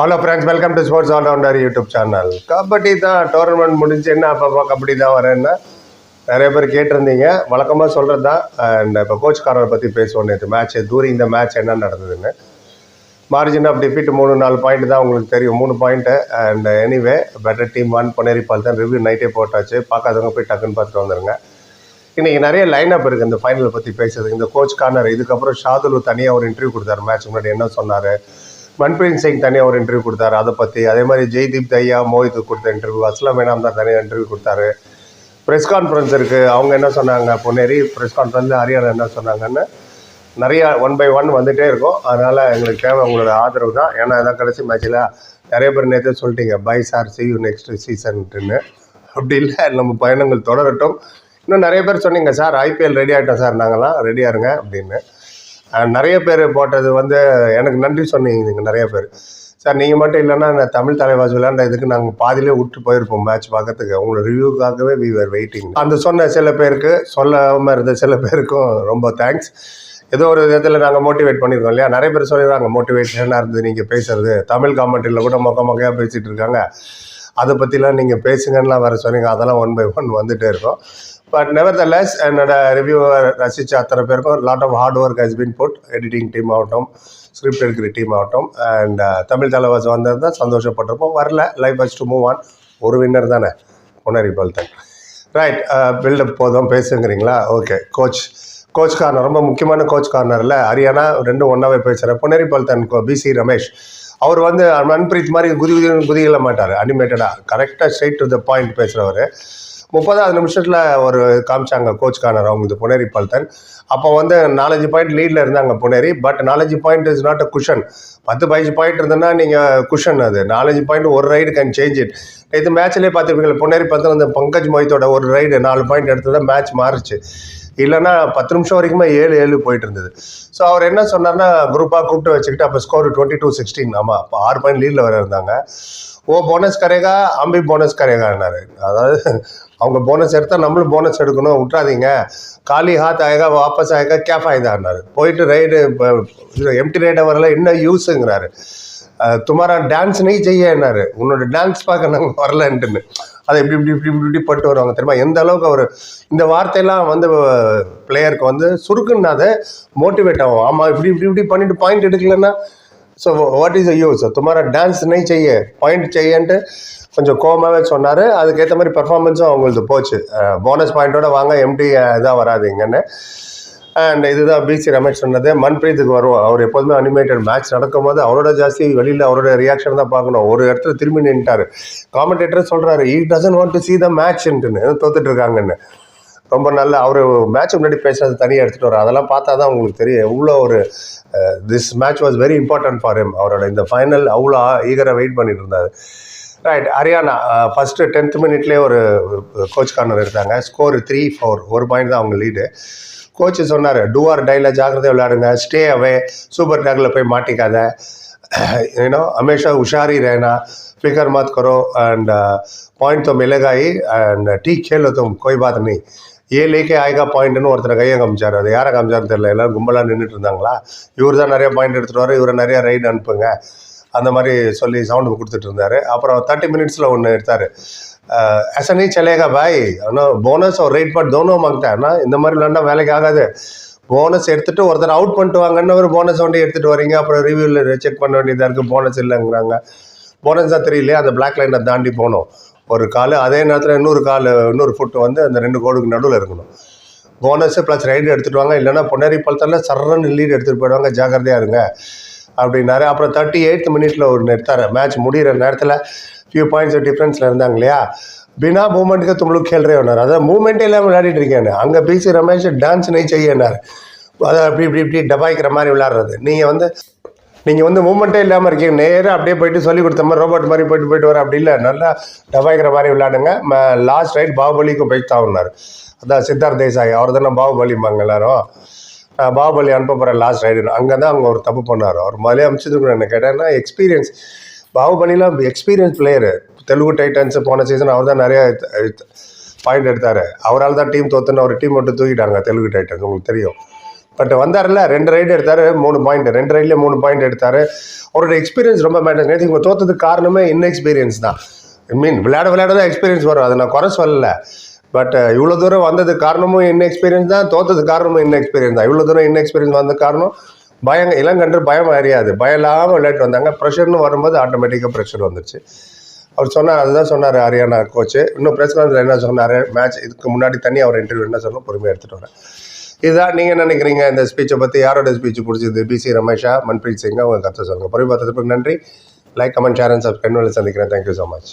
Hello friends welcome to sports allrounder YouTube channel kabaddi தான் tournament முடிஞ்சு என்ன அப்பப்போ கபடி தான் வரேன்னா நிறைய பேர் கேட்டிருந்தீங்க. வழக்கமாக சொல்கிறது தான் அண்ட் இப்போ கோச்காரரை பற்றி பேசுவோம் நேற்று மேட்ச் தூரி இந்த மேட்ச் என்ன நடந்ததுன்னு. மார்ஜின் ஆஃப் டிஃபிட் மூணு நாலு பாயிண்ட் தான் உங்களுக்கு தெரியும். மூணு point and anyway better team one பொன்னேரிப்பால் தான் ரிவ்யூ நைட்டே போட்டாச்சு. பார்க்காதவங்க போய் டக்குன்னு பார்த்துட்டு வந்துருங்க. இன்றைக்கி நிறைய லைன் அப் இருக்குது இந்த ஃபைனலை பற்றி பேசுறதுக்கு. இந்த கோச் கார்னர் இதுக்கப்புறம் ஷாதுலு தனியாக ஒரு இன்டர்வியூ கொடுத்தாரு. மேட்ச் முன்னாடி என்ன சொன்னார்? மன்பிரீத் சிங் தனியாக ஒரு இன்டர்வியூ கொடுத்தாரு அதை பற்றி அதே மாதிரி ஜெய்தீப் தையா மோஹித் கொடுத்த இன்டர்வியூ அஸ்லாம் மேனாம் தான் தனியாக இன்டர்வியூ கொடுத்தாரு. ப்ரெஸ் கான்ஃபரன்ஸ் இருக்குது அவங்க என்ன சொன்னாங்க? பொன்னேரி ப்ரெஸ் கான்ஃபரன்ஸில் ஹரியானா என்ன சொன்னாங்கன்னு நிறையா ஒன் பை ஒன் வந்துகிட்டே இருக்கும். அதனால் எங்களுக்கு தேவை உங்களோட ஆதரவு தான். ஏன்னா இதான் கடைசி மேட்ச்சில் நிறைய பேர் நேற்று சொல்லிட்டீங்க bye sir see you next சீசன்ட்டுன்னு அப்படி இல்லை நம்ம பயணங்கள் தொடரட்டும். இன்னும் நிறைய பேர் சொன்னீங்க சார் ஐபிஎல் ரெடி ஆகிட்டோம் சார் நாங்களாம் ரெடியாக இருங்க அப்படின்னு. நிறைய பேர் போட்டது வந்து எனக்கு நன்றி சொன்னீங்க நீங்கள் நிறைய பேர். சார் நீங்கள் மட்டும் இல்லைன்னா நான் தமிழ் தலைவாஸ் விளையாண்ட இதுக்கு நாங்கள் பாதியிலே விட்டு போயிருப்போம் மேட்ச் பார்க்கறதுக்கு. உங்களோட ரிவ்யூக்காகவே வி ஆர் வெயிட்டிங் அந்த சொன்ன சில பேருக்கு சொல்லாமல் இருந்த சில பேருக்கும் ரொம்ப தேங்க்ஸ் ஏதோ ஒரு விதத்தில் நாங்கள் மோட்டிவேட் பண்ணியிருக்கோம் இல்லையா? நிறைய பேர் சொல்லிடுறாங்க மோட்டிவேஷனாக இருந்தது நீங்கள் பேசுறது. தமிழ் காமெண்ட்ரியில் கூட மொக்க மொக்கையாக பேசிகிட்டு இருக்காங்க. அதை பற்றிலாம் நீங்கள் பேசுங்கன்னுலாம் வேறு சொன்னீங்க. அதெல்லாம் ஒன் பை ஒன் வந்துகிட்டே இருக்கும். பட் நெவர் த லெஸ் என்னோட ரிவ்யூவர் ரசித்த அத்தனை பேருக்கும் lot of hard work has been put editing team ஆகட்டும் ஸ்கிரிப்ட் எடுக்கிற டீம் ஆகட்டும் அண்ட் தமிழ் தலைவாஸ் வந்திருந்தால் தான் சந்தோஷப்பட்டிருப்போம். வரல life has to move on ஒரு வின்னர் தானே? புனரி பல்தன் ரைட் பில்டப் போதும் பேசுங்கிறீங்களா? ஓகே கோச் கோச் கார்னர் ரொம்ப முக்கியமான கோச் கார்னரில் ஹரியானா ரெண்டும் ஒன்றாவே பேசுகிறேன் புனரி பல்தன் பிசி ரமேஷ் அவர் வந்து மன்பிரீத் மாதிரி குதி குதி குதிக்கல மாட்டார் அனிமேட்டடாக கரெக்டாக ஸ்ட்ரைட் டு த பாயிண்ட் பேசுகிறவர் முப்பதாவது நிமிஷத்தில் ஒரு காமிச்சாங்க கோச் கார்னர் அவங்க புனேரி பல்தன். அப்போ வந்து நாலஞ்சு பாயிண்ட் லீடில் இருந்தாங்க புனேரி. பட் நாலஞ்சு point is not a cushion பத்து பதினஞ்சு பாயிண்ட் இருந்ததுன்னா நீங்கள் குஷன் அது. நாலஞ்சு பாயிண்ட் ஒரு ரைடு கேன் சேஞ்ச் இட் இது மேட்ச்லேயே பார்த்துருப்பீங்க புனேரி பல்தன் அந்த பங்கஜ் மொய்த்தோட ஒரு ரைடு நாலு பாயிண்ட் எடுத்து தான் மேட்ச் மாறுச்சு. இல்லைன்னா பத்து நிமிஷம் வரைக்குமே ஏழு ஏழு போயிட்டு இருந்தது. ஸோ அவர் என்ன சொன்னார்னா குரூப்பாக கூப்பிட்டு வச்சுக்கிட்டு அப்போ ஸ்கோர் டுவெண்ட்டி டூ சிக்ஸ்டீன் ஆமாம் அப்போ ஆறு பாயிண்ட் லீடில் வர இருந்தாங்க. ஓ போனஸ் கரேகா அம்பி போனஸ் கரேகான்னாரு. அதாவது அவங்க போனஸ் எடுத்தால் நம்மளும் போனஸ் எடுக்கணும் விட்றாதீங்க காலி ஹாத் ஆயகா வாபஸ் ஆயகா கேஃப் ஃபாய்தான்னாரு போயிட்டு ரைடு எம்டி ரைடை வரல என்ன யூஸுங்கிறாரு துமாரா டான்ஸ் நீ செய்யன்னாரு. உன்னோட டான்ஸ் பார்க்க நாங்கள் வரலன்ட்டுன்னு. அதை இப்படி இப்படி இப்படி இப்படி இப்படி போட்டு வருவாங்க. தெரியுமா? எந்த அளவுக்கு அவர் இந்த வார்த்தையெல்லாம் வந்து பிளேயருக்கு வந்து சுருக்குன்னா அதை மோட்டிவேட் ஆகும். ஆமாம் இப்படி இப்படி இப்படி பண்ணிட்டு பாயிண்ட் எடுக்கலன்னா ஸோ வாட் இஸ் யூஸ் துமாரா டான்ஸ் நை செய்ய பாயிண்ட் செய்யன்ட்டு கொஞ்சம் கோமாவே சொன்னார். அதுக்கேற்ற மாதிரி பெர்ஃபார்மன்ஸும் அவங்களுக்கு போச்சு. போனஸ் பாயிண்ட்டோட வாங்க எம்டி இதாக வராது இங்கன்னு. அண்ட் இதுதான் பிசி ரமேஷ் சொன்னது. மன்பிரீத்துக்கு வருவோம். அவர் எப்போதுமே அனிமேட்டட் மேட்ச் நடக்கும்போது அவரோட ஜாஸ்தி வெளியில் அவரோட ரியாக்ஷன் தான் பார்க்கணும். ஒரு இடத்துல திரும்பி நின்ட்டார். காமெண்டேட்டர் சொல்கிறாரு he doesn't want to see the மேட்ச்ன்ட்டுன்னு தோத்துட்டு இருக்காங்கன்னு. ரொம்ப நல்ல அவர் மேட்ச் முன்னாடி பேசுறது தனியாக எடுத்துகிட்டு வர அதெல்லாம் பார்த்தா தான் உங்களுக்கு தெரியும். எவ்வளோ ஒரு this match was very important for him அவரோட இந்த ஃபைனல் அவ்வளோ ஈகராக வெயிட் பண்ணிட்டு இருந்தார். ரைட் ஹரியானா ஃபஸ்ட்டு டென்த் மினிட்லேயே ஒரு கோச் கார்னர் எடுத்தாங்க ஸ்கோர் த்ரீ ஃபோர் ஒரு பாயிண்ட் தான் அவங்க லீடு கோச் சொன்னார் டூஆர் டைல ஜாக்கிரதையாக விளையாடுங்க ஸ்டே அவே சூப்பர் டேக்கில் போய் மாட்டிக்காத யூனோ हमेशा हुशारी रहना फिक्र मत करो एंड पॉइंट तो मिलेगा ही एंड ठीक खेलो तुम कोई बात नहीं ஏ லேக்கே ஆய்கா பாயிண்ட்னு ஒருத்தர் கையை காமிச்சார் அது யாரை காமிச்சாருன்னு தெரியல எல்லாரும் கும்பலாக நின்றுட்டு இருந்தாங்களா இவர் தான் நிறைய பாயிண்ட் எடுத்துகிட்டு வர இவரை நிறைய ரைடு அனுப்புங்க அந்த மாதிரி சொல்லி சவுண்டு கொடுத்துட்டு இருந்தாரு அப்புறம் தேர்ட்டி மினிட்ஸில் ஒன்று எடுத்தார் ऐसा नहीं चलेगा भाई ஆனால் போனஸ் ஒரு ரைட் பட் தோனோ மாங்கிட்டேன் இந்த மாதிரி விளாண்டா வேலைக்கு ஆகாது போனஸ் எடுத்துட்டு ஒருத்தர் அவுட் பண்ணிட்டு வாங்கன்னு ஒரு போனஸ் வண்டி எடுத்துகிட்டு வரீங்க அப்புறம் ரிவ்யூவில் செக் பண்ண வேண்டியதாக இருக்குது போனஸ் இல்லைங்கிறாங்க போனஸ் தான் தெரியலையே அந்த பிளாக் லைனை தாண்டி போகணும் ஒரு கால் அதே நேரத்தில் இன்னொரு கால் இன்னொரு ஃபுட்டு வந்து அந்த ரெண்டு கோடுக்கு நடுவில் இருக்கணும் போனஸ் ப்ளஸ் ரைடு எடுத்துகிட்டு வாங்க இல்லைன்னா பொன்னேரி பழத்தில் சரன்னு லீட் எடுத்துகிட்டு போயிடுவாங்க ஜாக்கிரதையாக இருங்க அப்படின்னாரு அப்புறம் தேர்ட்டி எயித் மினிட்ல ஒரு எடுத்தார் மேட்ச் முடிகிற நேரத்தில் ஃபியூ பாயிண்ட்ஸ் டிஃப்ரென்ஸில் இருந்தாங்க இல்லையா பினா மூமெண்ட்டுக்கு தும்ளுக்கு கேள்றே வேணார் அதான் மூமெண்ட்டே இல்லாமல் விளையாடிட்டு இருக்கேன் அங்கே பிசி ரமேஷ் டான்ஸ் நெய் செய்யனார் அதை அப்படி இப்படி இப்படி டபாய்க்கிற மாதிரி விளாட்றது நீங்கள் வந்து நீங்கள் வந்து மூமெண்ட்டே இல்லாமல் இருக்கீங்க. நேராக அப்படியே போயிட்டு சொல்லி கொடுத்த மாதிரி ரோபோட் மாதிரி போயிட்டு போயிட்டு வர அப்படி இல்லை. நல்லா டபாய்க்கிற மாதிரி விளையாடுங்க. லாஸ்ட் ரைட் பாகுபலிக்கும் போய் தாவுனார் அதான் சித்தார்த் தேசாய். அவர் தானே பாகுபலிம்பாங்க எல்லாரும். நான் பாகுபலி அனுப்ப போகிறேன் லாஸ்ட் ரைடு அங்கே தான் அவங்க ஒரு தப்பு பண்ணார். அவர் முதலே அமிச்சதுக்கு என்ன கேட்டேன்னா எக்ஸ்பீரியன்ஸ் பாகுபலிலாம் எக்ஸ்பீரியன்ஸ் பிளேயரு தெலுங்கு டைட்டன்ஸ் போன சீசன் அவர் தான் நிறைய பாயிண்ட் எடுத்தார். அவரால் தான் டீம் தோத்துன்னு ஒரு டீம் மட்டும் தூக்கிட்டாங்க தெலுங்கு டைட்டன்ஸ் உங்களுக்கு தெரியும். பட் வந்தார்ல ரெண்டு ரைடு எடுத்தார் மூணு பாயிண்ட் ரெண்டு ரைட்லேயே மூணு பாயிண்ட் எடுத்தார். அவரோட எக்ஸ்பீரியன்ஸ் ரொம்ப மேட்டர் நேற்று இவங்க தோத்ததுக்கு காரணமே இன்எக்ஸ்பீரியன்ஸ் தான். ஐ மீன் விளையாட விளையாட தான் எக்ஸ்பீரியன்ஸ் வரும். அதை நான் குறை சொல்லல. பட் இவ்வளோ தூரம் வந்ததுக்கு காரணமும் இன்ன எக்ஸ்பீரியன்ஸ் தான் தோத்ததுக்கு காரணமும் இன்ன எக்ஸ்பீரியன்ஸ் தான். இவ்வளோ தூரம் இன்னும் எக்ஸ்பீரியன்ஸ் வந்த காரணம் பயம் இளங்கன்று பயம் அறியாது. பயம் இல்லாமல் விளையாட்டு வந்தாங்க ப்ரெஷர்னு வரும்போது ஆட்டோமேட்டிக்காக ப்ரெஷர் வந்துருச்சு. அவர் சொன்னார் அதுதான் சொன்னார் ஹரியானா கோச்சு இன்னும் ப்ரெஸ் கான்ஃபரன்ஸ் என்ன சொன்னார்? மேட்ச் இதுக்கு முன்னாடி தண்ணி அவர் இன்டர்வியூ என்ன சொன்னோம் பொறுமையாக எடுத்துகிட்டு வரேன். இதுதான் நீங்கள் நினைக்கிறீங்க? இந்த ஸ்பீச்சை பற்றி யாரோட ஸ்பீச் பிடிச்சது? பிசி ரமேஷா மன்பிரீத் சிங்கா உங்கள் கருத்து சொல்லுங்கள் பொறுமை பார்த்ததுக்கு நன்றி. Like comment share and subscribe சந்திக்கிறேன். Thank you so much